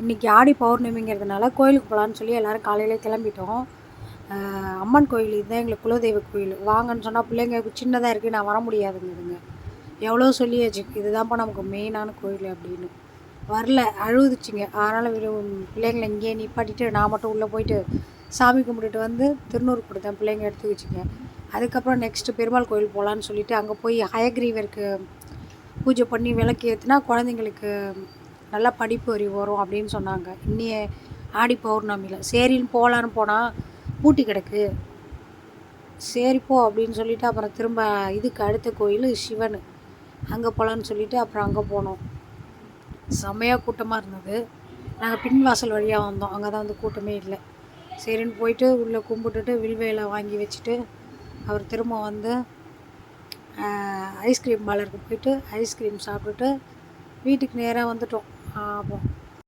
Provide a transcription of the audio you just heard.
இன்றைக்கி ஆடி பௌர்ணமிங்கிறதுனால கோயிலுக்கு போகலான்னு சொல்லி எல்லோரும் காலையில் கிளம்பிட்டோம். அம்மன் கோயில் இதுதான் எங்களுக்கு குலதெய்வ கோயில். வாங்கன்னு சொன்னால் பிள்ளைங்க சின்னதாக இருக்குது நான் வர முடியாதுங்குதுங்க. எவ்வளோ சொல்லியாச்சு இதுதான்ப்பா நமக்கு மெயினான கோயில் அப்படின்னு. வரல அழுதுச்சுங்க. அதனால் பிள்ளைங்களை இங்கேயே நிப்பாட்டிட்டு நான் மட்டும் உள்ளே போயிட்டு சாமி கும்பிட்டுட்டு வந்து திருநூறு கொடுத்தேன் பிள்ளைங்க எடுத்து வச்சுங்க. அதுக்கப்புறம் நெக்ஸ்ட்டு பெருமாள் கோயில் போகலான்னு சொல்லிட்டு அங்கே போய் ஹயக்ரீவருக்கு பூஜை பண்ணி விளக்கு ஏற்றினா குழந்தைங்களுக்கு நல்லா படிப்பு அறிவு வரும் அப்படின்னு சொன்னாங்க. இன்னிய ஆடி பௌர்ணமியில். சரின்னு போகலான்னு போனால் பூட்டி கிடக்கு. சரி போ அப்படின்னு சொல்லிட்டு அப்புறம் திரும்ப இதுக்கு அடுத்த கோயில் சிவன். அங்கே போகலான்னு சொல்லிட்டு அப்புறம் அங்கே போனோம். செம்மையாக கூட்டமாக இருந்தது. நாங்கள் பின்வாசல் வழியாக வந்தோம். அங்கே தான் வந்து கூட்டமே இல்லை. சரின்னு போயிட்டு உள்ளே கும்பிட்டுட்டு வில்வேலை வாங்கி வச்சுட்டு அவர் திரும்ப வந்து ஐஸ்கிரீம் மலருக்கு போயிட்டு ஐஸ்கிரீம் சாப்பிட்டுட்டு வீட்டுக்கு நேராக வந்துட்டோம். 啊，不。